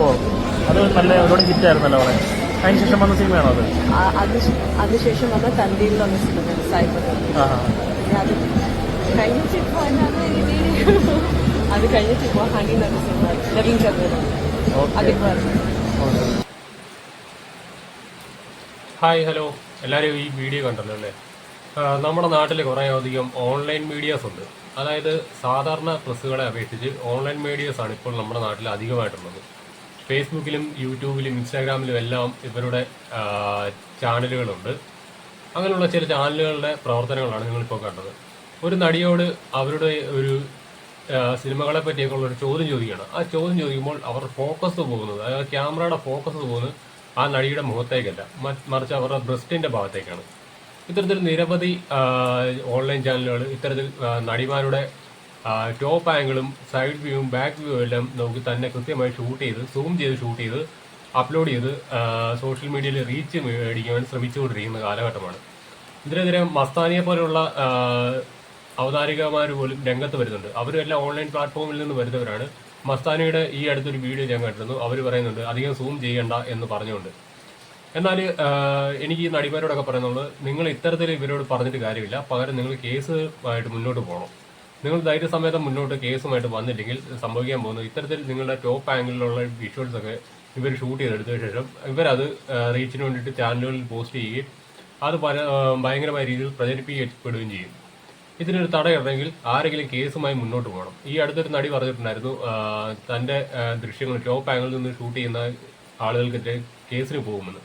ഓ അത് നല്ല ഒരുപാട് ഹിറ്റ് ആയിരുന്നല്ലോ അവിടെ അതിനുശേഷം വന്ന സിനിമയാണോ അത്? ആ- അതിനുശേഷം വന്ന തന്തിയിൽ വന്ന സിനിമ സൈബർ ആ പിന്നെ അത് കഴിഞ്ഞിട്ട് ഇപ്പോൾ എന്താണ് ഇനി അത് കഴിഞ്ഞിട്ട് ഇപ്പോൾ ഹണി എന്ന സിനിമ ഓക്കെ അതിപ്പോൾ. ഹായ് ഹലോ എല്ലാവരും ഈ വീഡിയോ കണ്ടല്ലോ അല്ലേ? ആ, നമ്മുടെ നാട്ടിൽ കുറേ അധികം ഓൺലൈൻ മീഡിയാസ് ഉണ്ട്. അതായത് സാധാരണ പ്രസ്സുകളെ അപേക്ഷിച്ച് ഓൺലൈൻ മീഡിയാസ് ആണ് ഇപ്പോൾ നമ്മുടെ നാട്ടിൽ അധികമായിട്ടുള്ളത്. ഫേസ്ബുക്കിലും യൂട്യൂബിലും ഇൻസ്റ്റാഗ്രാമിലും എല്ലാം ഇവരുടെ ചാനലുകളുണ്ട്. അങ്ങനെയുള്ള ചില ചാനലുകളുടെ പ്രവർത്തനങ്ങളാണ് നിങ്ങളിപ്പോൾ കണ്ടത്. ഒരു നടിയോട് അവരുടെ ഒരു സിനിമകളെ പറ്റിയൊക്കെ ഒരു ചോദ്യം ചോദിക്കുകയാണ്. ആ ചോദ്യം ചോദിക്കുമ്പോൾ അവർ ഫോക്കസ് പോകുന്നത് അതായത് ക്യാമറയുടെ ഫോക്കസ് പോകുന്നത് ആ നടിയുടെ മുഖത്തേക്കല്ല. മറിച്ച് അവരുടെ ബ്രസ്റ്റിന്റെ ഭാഗത്തേക്കാണ്. ഇത്തരത്തിൽ നിരവധി ഓൺലൈൻ ചാനലുകൾ ഇത്തരത്തിൽ നടിമാരുടെ ടോപ്പ് ആംഗിളും സൈഡ് വ്യൂവും ബാക്ക് വ്യൂവും എല്ലാം നമുക്ക് തന്നെ കൃത്യമായി ഷൂട്ട് ചെയ്ത് സൂം ചെയ്ത് ഷൂട്ട് ചെയ്ത് അപ്ലോഡ് ചെയ്ത് സോഷ്യൽ മീഡിയയിൽ റീച്ച് മേടിക്കാൻ ശ്രമിച്ചുകൊണ്ടിരിക്കുന്ന കാലഘട്ടമാണ്. ഇതിനെതിരെ മസ്താനിയെ പോലെയുള്ള അവതാരികമാർ പോലും രംഗത്ത് വരുന്നുണ്ട്. അവരെല്ലാം ഓൺലൈൻ പ്ലാറ്റ്ഫോമിൽ നിന്ന് വരുന്നവരാണ്. മസ്താനിയുടെ ഈ അടുത്തൊരു വീഡിയോ ഞാൻ കണ്ടിരുന്നു. അവർ പറയുന്നുണ്ട് അധികം സൂം ചെയ്യണ്ട എന്ന് പറഞ്ഞുകൊണ്ട്. എന്നാൽ എനിക്ക് ഈ നടിമാരോടൊക്കെ പറയുന്നുള്ളൂ നിങ്ങൾ ഇത്തരത്തിൽ ഇവരോട് പറഞ്ഞിട്ട് കാര്യമില്ല. പകരം നിങ്ങൾ കേസുമായിട്ട് മുന്നോട്ട് പോകണം നിങ്ങൾ ധൈര്യസമേതം മുന്നോട്ട് കേസുമായിട്ട് വന്നില്ലെങ്കിൽ സംഭവിക്കാൻ പോകുന്നത് ഇത്തരത്തിൽ നിങ്ങളുടെ ടോപ്പ് ആംഗിളിലുള്ള വിഷ്വൽസ് ഒക്കെ ഇവർ ഷൂട്ട് ചെയ്തെടുത്തതിന് ശേഷം ഇവരത് റീച്ചിന് വേണ്ടിയിട്ട് ചാനലുകളിൽ പോസ്റ്റ് ചെയ്യുകയും അത് പല ഭയങ്കരമായ രീതിയിൽ പ്രചരിപ്പിക്കപ്പെടുകയും ചെയ്യും. ഇതിനൊരു തടയിടണമെങ്കിൽ ആരെങ്കിലും കേസുമായി മുന്നോട്ട് പോകണം. ഈ അടുത്തൊരു നടി പറഞ്ഞിട്ടുണ്ടായിരുന്നു തന്റെ ദൃശ്യങ്ങൾ ടോപ്പ് ആംഗിളിൽ നിന്ന് ഷൂട്ട് ചെയ്യുന്ന ആളുകൾക്കെതിരെ കേസിന് പോകുമെന്ന്.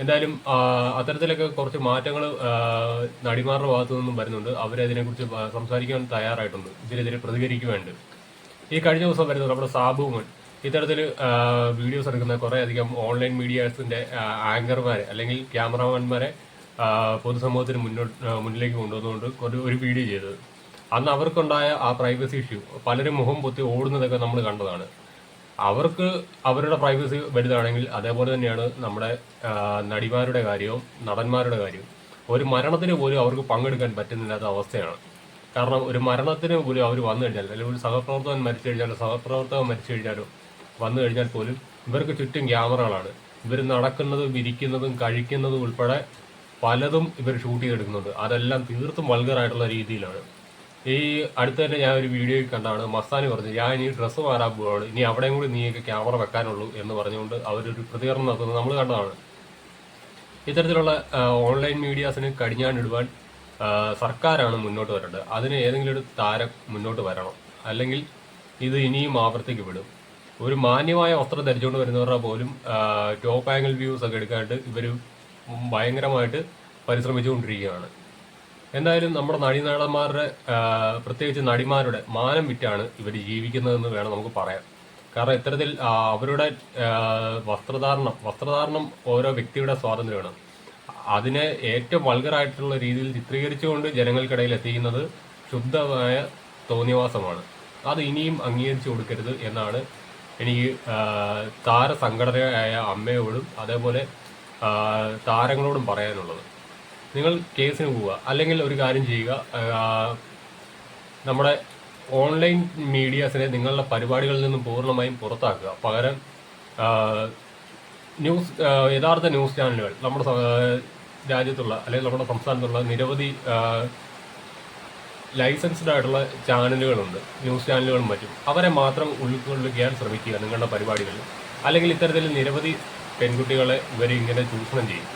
എന്തായാലും അത്തരത്തിലൊക്കെ കുറച്ച് മാറ്റങ്ങൾ നടിമാരുടെ ഭാഗത്തു നിന്നും വരുന്നുണ്ട്. അവരതിനെക്കുറിച്ച് സംസാരിക്കാൻ തയ്യാറായിട്ടുണ്ട്. ഇതിനെതിരെ പ്രതികരിക്കുവാനുണ്ട്. ഈ കഴിഞ്ഞ ദിവസം വരുന്നത് നമ്മുടെ സാബുമൻ ഇത്തരത്തിൽ വീഡിയോസ് എടുക്കുന്ന കുറേ അധികം ഓൺലൈൻ മീഡിയാസിന്റെ ആങ്കർമാരെ അല്ലെങ്കിൽ ക്യാമറാമാൻമാരെ ആ, പൊതുസമൂഹത്തിന് മുന്നോട്ട് മുന്നിലേക്ക് കൊണ്ടുവന്നുകൊണ്ട് ഒരു വീഡിയോ ചെയ്തത്. അന്ന് അവർക്കുണ്ടായ ആ പ്രൈവസി ഇഷ്യൂ പലരും മുഖം പൊത്തി ഓടുന്നതൊക്കെ നമ്മൾ കണ്ടതാണ്. അവർക്ക് അവരുടെ പ്രൈവസി വലുതാണെങ്കിൽ അതേപോലെ തന്നെയാണ് നമ്മുടെ നടിമാരുടെ കാര്യവും നടന്മാരുടെ കാര്യവും. ഒരു മരണത്തിന് പോലും അവർക്ക് പങ്കെടുക്കാൻ പറ്റുന്നില്ലാത്ത അവസ്ഥയാണ്. കാരണം ഒരു മരണത്തിന് പോലും അവർ വന്നു കഴിഞ്ഞാൽ അല്ലെങ്കിൽ ഒരു സഹപ്രവർത്തകൻ മരിച്ചു കഴിഞ്ഞാലോ സഹപ്രവർത്തകൻ മരിച്ചു കഴിഞ്ഞാലും വന്നു കഴിഞ്ഞാൽ പോലും ഇവർക്ക് ചുറ്റും ക്യാമറകളാണ്. ഇവർ നടക്കുന്നതും ഇരിക്കുന്നതും കഴിക്കുന്നതും ഉൾപ്പെടെ പലതും ഇവർ ഷൂട്ട് ചെയ്തെടുക്കുന്നത് അതെല്ലാം തീർത്തും വൾഗറായിട്ടുള്ള രീതിയിലാണ്. ഈ അടുത്ത തന്നെ ഞാൻ ഒരു വീഡിയോ കണ്ടാണ് മസ്താനി പറഞ്ഞു ഞാൻ ഇനി ഡ്രസ്സ് മാറാൻ പോവാണ്. ഇനി അവിടെയും കൂടി നീയൊക്കെ ക്യാമറ വെക്കാനുള്ളൂ എന്ന് പറഞ്ഞുകൊണ്ട് അവരൊരു പ്രതികരണം നടത്തുന്നത് നമ്മൾ കണ്ടതാണ്. ഇത്തരത്തിലുള്ള ഓൺലൈൻ മീഡിയാസിന് കടിഞ്ഞാണിടുവാൻ സർക്കാരാണ് മുന്നോട്ട് വരേണ്ടത്. അതിന് ഏതെങ്കിലും ഒരു താരം മുന്നോട്ട് വരണം. അല്ലെങ്കിൽ ഇത് ഇനിയും ആവർത്തിക്കപ്പെടും ഒരു മാന്യമായ വസ്ത്രം ധരിച്ചുകൊണ്ട് വരുന്നവരുടെ പോലും ടോപ്പ് ആംഗിൾ വ്യൂസ് ഒക്കെ എടുക്കാനായിട്ട് ഇവർ ഭയങ്കരമായിട്ട് പരിശ്രമിച്ചുകൊണ്ടിരിക്കുകയാണ്. എന്തായാലും നമ്മുടെ നടിനടന്മാരുടെ പ്രത്യേകിച്ച് നടിമാരുടെ മാനം വിറ്റാണ് ഇവർ ജീവിക്കുന്നതെന്ന് വേണം നമുക്ക് പറയാം കാരണം ഇത്തരത്തിൽ അവരുടെ വസ്ത്രധാരണം വസ്ത്രധാരണം ഓരോ വ്യക്തിയുടെ സ്വാതന്ത്ര്യമാണ്. അതിനെ ഏറ്റവും വൾഗറായിട്ടുള്ള രീതിയിൽ ചിത്രീകരിച്ചുകൊണ്ട് ജനങ്ങൾക്കിടയിൽ എത്തിക്കുന്നത് ശുദ്ധമായ തോന്നിയവാസമാണ്. അത് ഇനിയും അംഗീകരിച്ചു കൊടുക്കരുത് എന്നാണ് എനിക്ക് താര താരസംഘടനയായ അമ്മയോടും അതേപോലെ താരങ്ങളോടും പറയാനുള്ളത്. നിങ്ങൾ കേസിന് പോവുക അല്ലെങ്കിൽ ഒരു കാര്യം ചെയ്യുക നമ്മുടെ ഓൺലൈൻ മീഡിയാസിനെ നിങ്ങളുടെ പരിപാടികളിൽ നിന്നും പൂർണമായും പുറത്താക്കുക. പകരം ന്യൂസ് യഥാർത്ഥ ന്യൂസ് ചാനലുകൾ നമ്മുടെ രാജ്യത്തുള്ള അല്ലെങ്കിൽ നമ്മുടെ സംസ്ഥാനത്തുള്ള നിരവധി ലൈസൻസ്ഡ് ആയിട്ടുള്ള ചാനലുകളുണ്ട് ന്യൂസ് ചാനലുകളും മറ്റും. അവരെ മാത്രം ഉൾക്കൊള്ളിക്കാൻ ശ്രമിക്കുക നിങ്ങളുടെ പരിപാടികളിൽ. അല്ലെങ്കിൽ ഇത്തരത്തിൽ നിരവധി പെൺകുട്ടികളെ ഇവർ ഇങ്ങനെ ചൂഷണം ചെയ്യും.